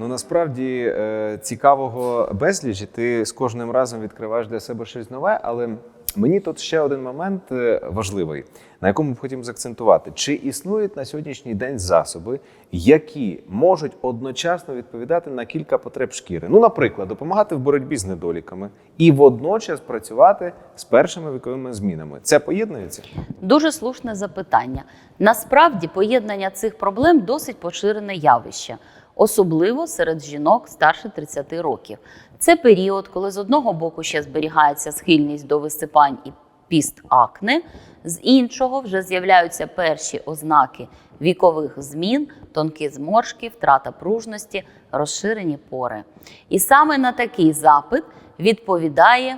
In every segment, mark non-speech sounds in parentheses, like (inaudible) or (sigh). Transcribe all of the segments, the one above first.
Ну насправді е, цікавого безліч, ти з кожним разом відкриваєш для себе щось нове, але мені тут ще один момент е, важливий, на якому б хотів заакцентувати: чи існують на сьогоднішній день засоби, які можуть одночасно відповідати на кілька потреб шкіри? Ну, наприклад, допомагати в боротьбі з недоліками і водночас працювати з першими віковими змінами. Це поєднується? Дуже слушне запитання. Насправді поєднання цих проблем досить поширене явище, особливо серед жінок старше 30 років. Це період, коли з одного боку ще зберігається схильність до висипань і піст акне, з іншого вже з'являються перші ознаки вікових змін, тонкі зморшки, втрата пружності, розширені пори. І саме на такий запит відповідає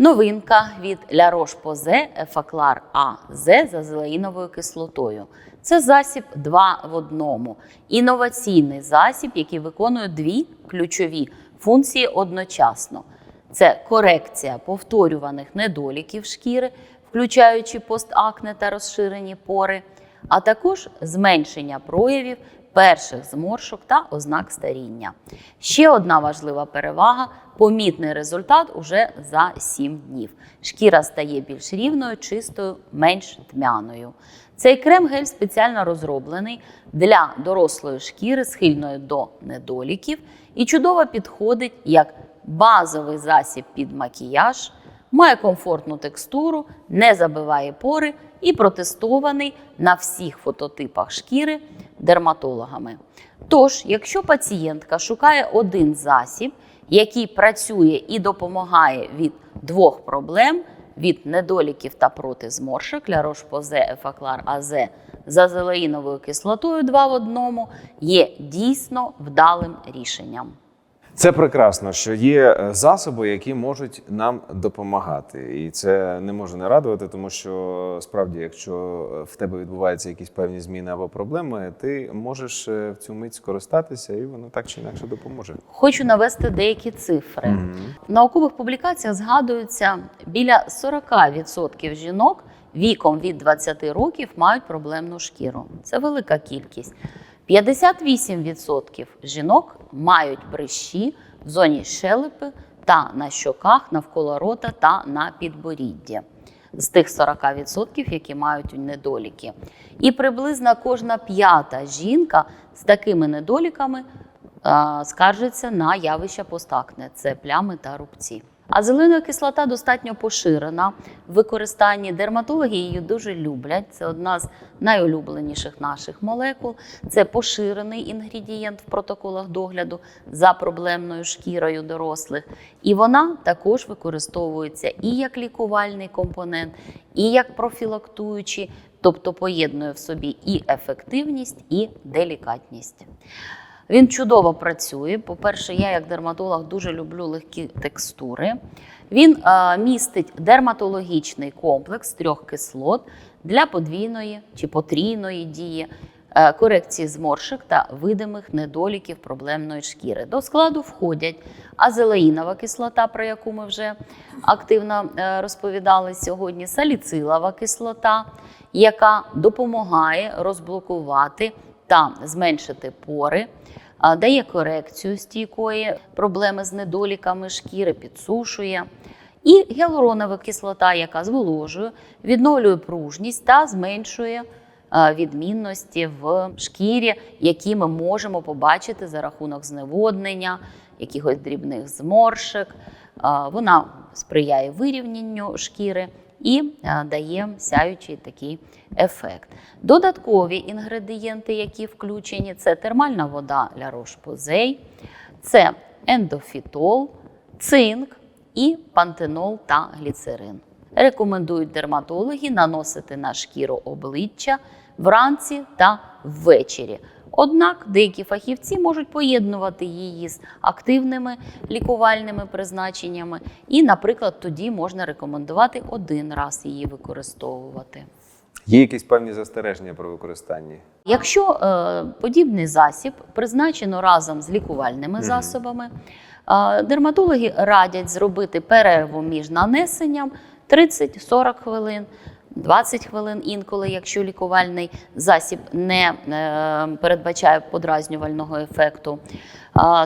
Новинка від La Roche-Posay Ефаклар АЗ з азелаїновою кислотою. Це засіб два в одному. Інноваційний засіб, який виконує дві ключові функції одночасно: це корекція повторюваних недоліків шкіри, включаючи постакне та розширені пори, а також зменшення проявів перших зморшок та ознак старіння. Ще одна важлива перевага помітний результат уже за 7 днів. Шкіра стає більш рівною, чистою, менш тьмяною. Цей крем-гель спеціально розроблений для дорослої шкіри, схильної до недоліків, і чудово підходить як базовий засіб під макіяж, має комфортну текстуру, не забиває пори і протестований на всіх фототипах шкіри дерматологами. Тож, якщо пацієнтка шукає один засіб, який працює і допомагає від двох проблем від недоліків та проти зморшок Roche-Posay Ефаклар АЗ з азелаїновою кислотою 2 в одному, є дійсно вдалим рішенням. Це прекрасно, що є е, засоби, які можуть нам допомагати, і це не може не радувати, тому що справді, якщо в тебе відбуваються якісь певні зміни або проблеми, ти можеш е, в цю мить скористатися, і воно так чи інакше допоможе. Хочу навести деякі цифри. В наукових публікаціях згадується, біля 40% жінок віком від 20 років мають проблемну шкіру. Це велика кількість. 58% жінок мають прищі в зоні щелепи та на щоках, навколо рота та на підборідді. З тих 40%, які мають недоліки. І приблизно кожна п'ята жінка з такими недоліками скаржиться на явище постакне це плями та рубці. А зелена кислота достатньо поширена в використанні. Дерматологи її дуже люблять. Це одна з найулюбленіших наших молекул. Це поширений інгредієнт в протоколах догляду за проблемною шкірою дорослих. І вона також використовується і як лікувальний компонент, і як профілактуючий, тобто поєднує в собі і ефективність, і делікатність. Він чудово працює. По-перше, я як дерматолог дуже люблю легкі текстури. Він е, містить дерматологічний комплекс трьох кислот для подвійної чи потрійної дії, е, корекції зморшок та видимих недоліків проблемної шкіри. До складу входять азелаїнова кислота, про яку ми вже активно е, розповідали сьогодні, саліцилова кислота, яка допомагає розблокувати та зменшити пори, дає корекцію стійкої проблеми з недоліками шкіри, підсушує. І гіалуронова кислота, яка зволожує, відновлює пружність та зменшує відмінності в шкірі, які ми можемо побачити за рахунок зневоднення, якихось дрібних зморшок. Вона сприяє вирівнянню шкіри і е, дає сяючий такий ефект. Додаткові інгредієнти, які включені, це термальна вода La Roche-Posay, це ендофітол, цинк і пантенол та гліцерин. Рекомендують дерматологи наносити на шкіру обличчя вранці та ввечері. Однак деякі фахівці можуть поєднувати її з активними лікувальними призначеннями, і, наприклад, тоді можна рекомендувати один раз її використовувати. Є якісь певні застереження про використання? Якщо е, подібний засіб призначено разом з лікувальними засобами, е, дерматологи радять зробити перерву між нанесенням 30-40 хвилин. 20 хвилин інколи, якщо лікувальний засіб не е, передбачає подразнювального ефекту.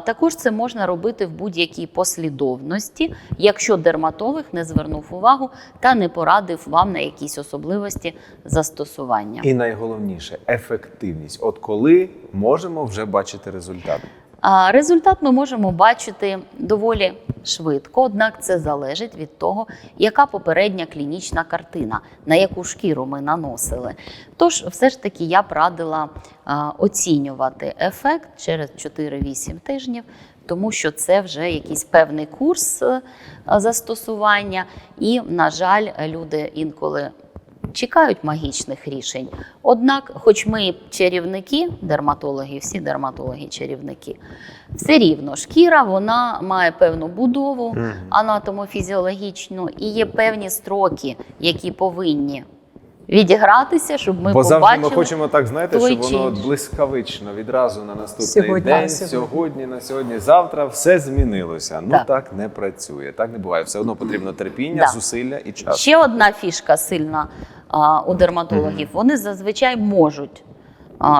Також це можна робити в будь-якій послідовності, якщо дерматолог не звернув увагу та не порадив вам на якісь особливості застосування. І найголовніше ефективність. От коли можемо вже бачити результат. Результат ми можемо бачити доволі швидко, однак це залежить від того, яка попередня клінічна картина, на яку шкіру ми наносили. Тож, все ж таки, я б радила оцінювати ефект через 4-8 тижнів, тому що це вже якийсь певний курс застосування, і, на жаль, люди інколи чекають магічних рішень. Однак, хоч ми чарівники, дерматологи, всі дерматологи чарівники, все рівно шкіра вона має певну будову анатомофізіологічну і є певні строки, які повинні відігратися, щоб ми Бо завжди ми хочемо так, знаєте, щоб воно блискавично відразу на наступний Сьогодні, день, на сьогодні. сьогодні, на сьогодні, завтра все змінилося. Ну Так. так не працює. Так не буває. Все одно потрібно терпіння, Да. зусилля і час. Ще одна фішка сильна у дерматологів. Вони зазвичай можуть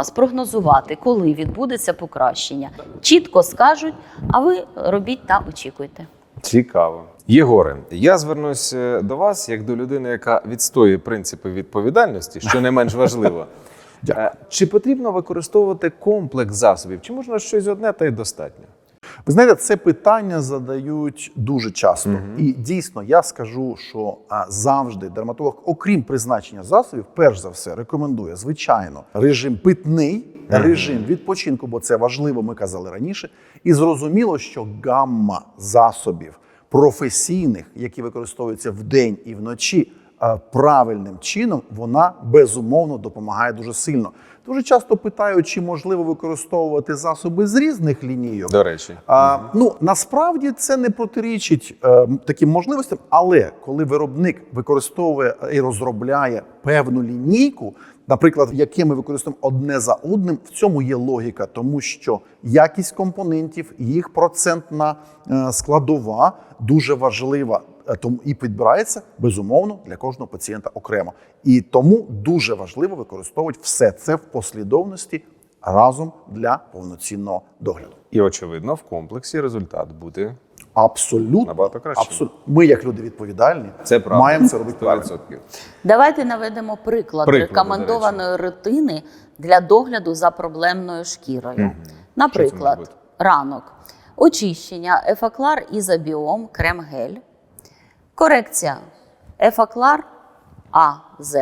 спрогнозувати, коли відбудеться покращення. Чітко скажуть, а ви робіть та очікуйте. Цікаво. Єгоре, я звернусь е, до вас як до людини, яка відстоює принципи відповідальності, що не менш важливо. Дякую. (laughs) Е, Чи потрібно використовувати комплекс засобів? Чи можна щось одне та й достатньо? Ви знаєте, це питання задають дуже часто. І дійсно, я скажу, що а, завжди дерматолог, окрім призначення засобів, перш за все рекомендує, звичайно, режим питний, режим відпочинку, бо це важливо, ми казали раніше. І зрозуміло, що гамма засобів професійних, які використовуються вдень і вночі, правильним чином, вона безумовно допомагає дуже сильно. Дуже часто питають, чи можливо використовувати засоби з різних лінійок. До речі, А, ну насправді це не протирічить е, таким можливостям, але коли виробник використовує і розробляє певну лінійку, наприклад, яке ми використовуємо одне за одним, в цьому є логіка, тому що якість компонентів, їх процентна е, складова дуже важлива. Е, Тому і підбирається безумовно для кожного пацієнта окремо. І тому дуже важливо використовувати все це в послідовності разом для повноцінного догляду. і очевидно, в комплексі результат буде Абсолютно Набагато краще. Абсолютно. Ми, як люди відповідальні, це правда. маємо це робити правильно. Давайте наведемо приклад рекомендованої рутини для догляду за проблемною шкірою. Може Наприклад, ранок, очищення, ефаклар ізобіом, крем-гель, корекція ефаклар АЗ,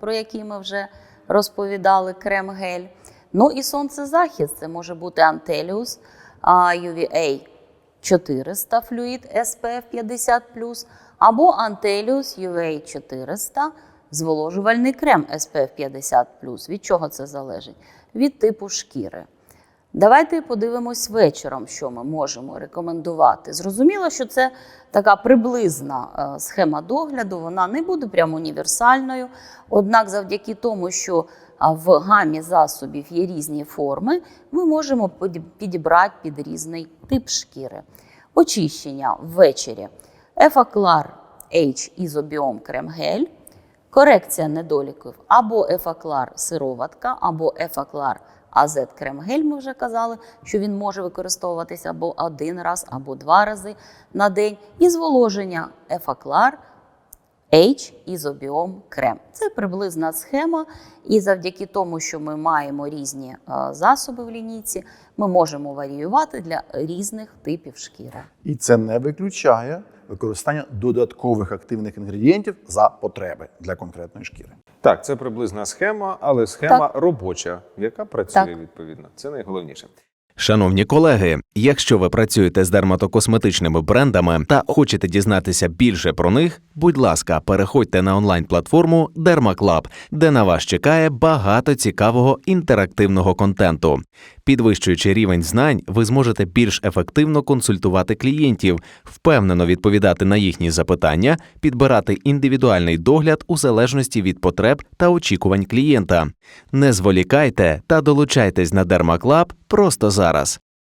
про який ми вже розповідали, крем-гель. Ну і сонцезахист, це може бути Антеліус, UVA 400 флюїд SPF 50 або Антеліус UVA 400 зволожувальний крем SPF 50 Від чого це залежить? Від типу шкіри. Давайте подивимось вечором, що ми можемо рекомендувати. Зрозуміло, що це така приблизна е, схема догляду, вона не буде прям універсальною. Однак, завдяки тому, що в гамі засобів є різні форми, ми можемо піді- підібрати під різний тип шкіри. Очищення ввечері. Ефаклар H ізобіом крем-гель, корекція недоліків або ефаклар сироватка, або ефаклар АЗ Кремгель ми вже казали, що він може використовуватися або один раз, або два рази на день. І зволоження ефаклар H ізобіом крем. Це приблизна схема, і завдяки тому, що ми маємо різні е, засоби в лінійці, ми можемо варіювати для різних типів шкіри. І це не виключає використання додаткових активних інгредієнтів за потреби для конкретної шкіри. Так, це приблизна схема, але схема робоча, яка працює Так. відповідно. Це найголовніше. Шановні колеги, якщо ви працюєте з дерматокосметичними брендами та хочете дізнатися більше про них, будь ласка, переходьте на онлайн-платформу DermaClub, де на вас чекає багато цікавого інтерактивного контенту. Підвищуючи рівень знань, ви зможете більш ефективно консультувати клієнтів, впевнено відповідати на їхні запитання, підбирати індивідуальний догляд у залежності від потреб та очікувань клієнта. Не зволікайте та долучайтесь на DermaClub просто зараз.